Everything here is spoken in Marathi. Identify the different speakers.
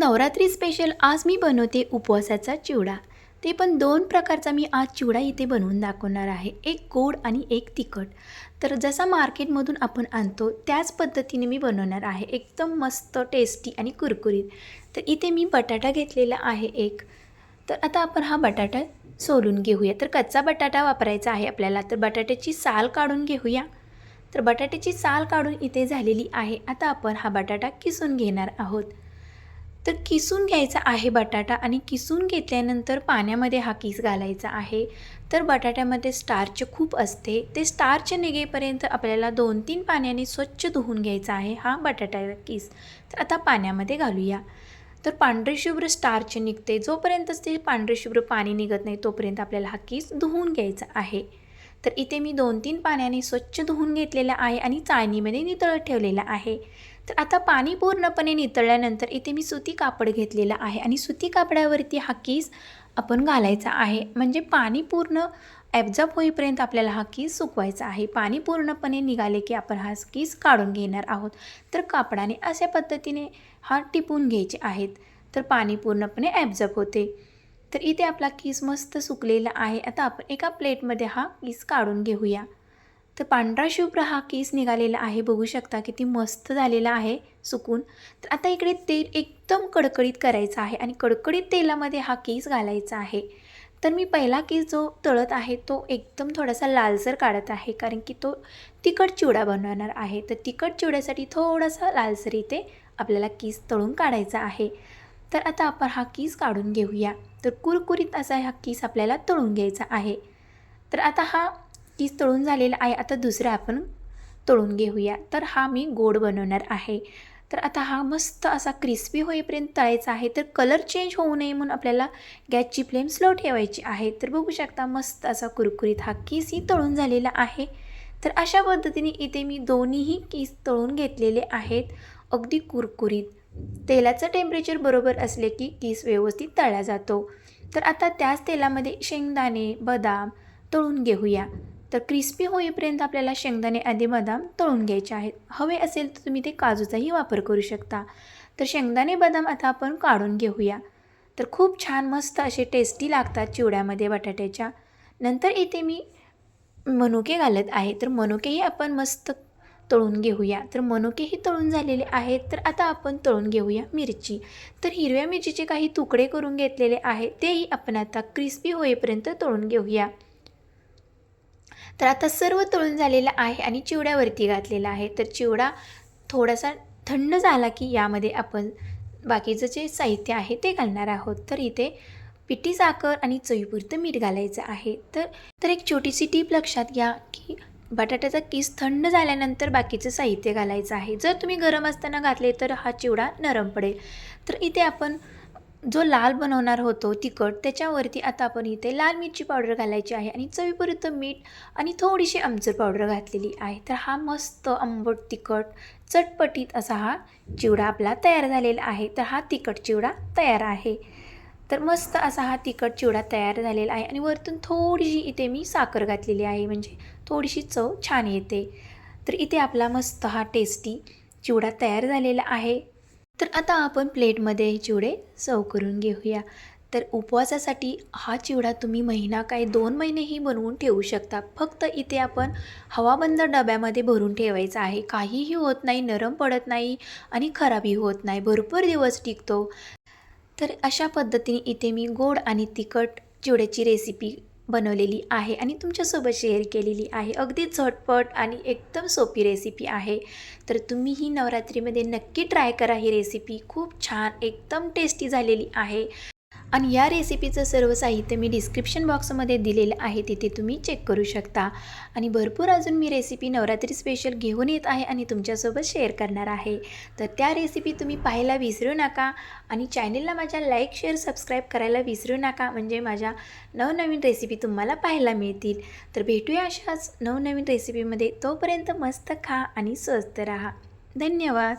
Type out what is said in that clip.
Speaker 1: नवरात्री स्पेशल आज मी बनवते उपवासाचा चिवडा. ते पण दोन प्रकारचा मी आज चिवडा इथे बनवून दाखवणार आहे. एक गोड आणि एक तिखट. तर जसा मार्केटमधून आपण आणतो त्याच पद्धतीने मी बनवणार आहे. एकदम मस्त टेस्टी आणि कुरकुरीत. तर इथे मी बटाटा घेतलेला आहे एक. तर आता आपण हा बटाटा सोलून घेऊया. तर कच्चा बटाटा वापरायचा आहे आपल्याला. तर बटाट्याची साल काढून घेऊया. तर बटाट्याची साल काढून इथे झालेली आहे. आता आपण हा बटाटा किसून घेणार आहोत. तर किसून घ्यायचा आहे बटाटा आणि किसून घेतल्यानंतर पाण्यामध्ये हा किस घालायचा आहे. तर बटाट्यामध्ये स्टार्च खूप असते. ते स्टार्च निघेपर्यंत आपल्याला दोन तीन पाण्याने स्वच्छ धुवून घ्यायचा आहे हा बटाटा किस. तर आता पाण्यामध्ये घालूया. तर पांढरेशुभ्र स्टार्च निघते. जोपर्यंत ते पांढरे शुभ्र पाणी निघत नाही तोपर्यंत आपल्याला हा किस धुवून घ्यायचा आहे. तर इथे मी दोन तीन पाण्याने स्वच्छ धुवून घेतलेला आहे आणि चाळणीमध्ये नितळत ठेवलेला आहे. तर आता पाणी पूर्णपणे नितळल्यानंतर इथे मी सुती कापड घेतलेलं आहे. आणि सुती कापडावरती हा केस आपण घालायचा आहे. म्हणजे पाणी पूर्ण ॲब्झॉर्ब होईपर्यंत आपल्याला हा केस सुकवायचा आहे. पाणी पूर्णपणे निघाले की आपण हा केस काढून घेणार आहोत. तर कापडाने अशा पद्धतीने हा टिपून घ्यायचे आहेत. तर पाणी पूर्णपणे ॲब्झॉर्ब होते. तर इथे आपला केस मस्त सुकलेला आहे. आता आपण एका प्लेटमध्ये हा केस काढून घेऊया. तर पांढरा शुभ्र हा केस निघालेला आहे. बघू शकता किती मस्त झालेला आहे सुकून. तर आता इकडे तेल एकदम कडकडीत करायचं आहे आणि कडकडीत तेलामध्ये हा केस घालायचा आहे. तर मी पहिला केस जो तळत आहे तो एकदम थोडासा लालसर काढत आहे कारण की तो तिखट चिवडा बनवणार आहे. तर तिखट चिवड्यासाठी थोडासा लालसर इथे आपल्याला केस तळून काढायचा आहे. तर आता आपण हा केस काढून घेऊया. तर कुरकुरीत असा हा केस आपल्याला तळून घ्यायचा आहे. तर आता हा तीच तळून झालेला आहे. आता दुसरा आपण तळून घेऊया. तर हा मी गोड बनवणार आहे. तर आता हा मस्त असा क्रिस्पी होईपर्यंत तळायचा आहे. तर कलर चेंज होऊ नये म्हणून आपल्याला गॅसची फ्लेम स्लो ठेवायची आहे. तर बघू शकता मस्त असा कुरकुरीत हा कीसही तळून झालेला आहे. तर अशा पद्धतीने इथे मी दोन्हीही केस तळून घेतलेले आहेत. अगदी कुरकुरीत. तेलाचं टेम्परेचर बरोबर असले की केस व्यवस्थित तळला जातो. तर आता त्याच तेलामध्ये शेंगदाणे बदाम तळून घेऊया. तर क्रिस्पी होईपर्यंत आपल्याला शेंगदाणे आधी बदाम तळून घ्यायचे आहेत. हवे असेल तर तुम्ही ते काजूचाही वापर करू शकता. तर शेंगदाणे बदाम आता आपण काढून घेऊया. तर खूप छान मस्त असे टेस्टी लागतात चिवड्यामध्ये बटाट्याच्या. नंतर इथे मी मनुके घालत आहे. तर मनुकेही आपण मस्त तळून घेऊया. तर मनुकेही तळून झालेले आहेत. तर आता आपण तळून घेऊया मिरची. तर हिरव्या मिरचीचे काही तुकडे करून घेतलेले आहेत तेही आपण आता क्रिस्पी होईपर्यंत तळून घेऊया. तर आता सर्व तळून झालेलं आहे आणि चिवड्यावरती घातलेला आहे. तर चिवडा थोडासा थंड झाला की यामध्ये आपण बाकीचं जे साहित्य आहे ते घालणार आहोत. तर इथे पिठी साखर आणि चवीपुरतं मीठ घालायचं आहे. तर तर एक छोटीशी टीप लक्षात घ्या की बटाट्याचा किस थंड झाल्यानंतर बाकीचं साहित्य घालायचं आहे. जर तुम्ही गरम असताना घातले तर हा चिवडा नरम पडेल. तर इथे आपण जो लाल बनवणार होतो तिखट त्याच्यावरती आता आपण इथे लाल मिरची पावडर घालायची आहे आणि चवीपर्यंत मीठ आणि थोडीशी आमचूर पावडर घातलेली आहे. तर हा मस्त आंबट तिखट चटपटीत असा हा चिवडा आपला तयार झालेला आहे. तर हा तिखट चिवडा तयार आहे. तर मस्त असा हा तिखट चिवडा तयार झालेला आहे आणि वरतून थोडीशी इथे मी साखर घातलेली आहे म्हणजे थोडीशी चव छान येते. तर इथे आपला मस्त हा टेस्टी चिवडा तयार झालेला आहे. तर आता आपण प्लेटमध्ये चिवडे सर्व करून घेऊया. तर उपवासासाठी हा चिवडा तुम्ही महिना काय दोन महिनेही बनवून ठेवू शकता. फक्त इथे आपण हवाबंद डब्यामध्ये भरून ठेवायचा आहे. काहीही होत नाही नरम पडत नाही आणि खराबही होत नाही. भरपूर दिवस टिकतो. तर अशा पद्धतीने इथे मी गोड आणि तिखट चिवड्याची रेसिपी बनवलेली आहे आणि तुमच्यासोबत शेअर केलेली आहे. अगदी झटपट आणि एकदम सोपी रेसिपी आहे. तर तुम्ही ही नवरात्रीमध्ये नक्की ट्राय करा ही रेसिपी खूप छान एकदम टेस्टी झालेली आहे. आणि या रेसिपीचं सर्व साहित्य मी डिस्क्रिप्शन बॉक्समध्ये दिलेलं आहे तिथे तुम्ही चेक करू शकता. आणि भरपूर अजून मी रेसिपी नवरात्री स्पेशल घेऊन येत आहे आणि तुमच्यासोबत शेअर करणार आहे. तर त्या रेसिपी तुम्ही पाहायला विसरू नका आणि चॅनेलला माझ्या लाईक शेअर सबस्क्राईब करायला विसरू नका. म्हणजे माझ्या नवनवीन रेसिपी तुम्हाला पाहायला मिळतील. तर भेटूया अशाच नवनवीन रेसिपीमध्ये तोपर्यंत मस्त खा आणि स्वस्त राहा. धन्यवाद.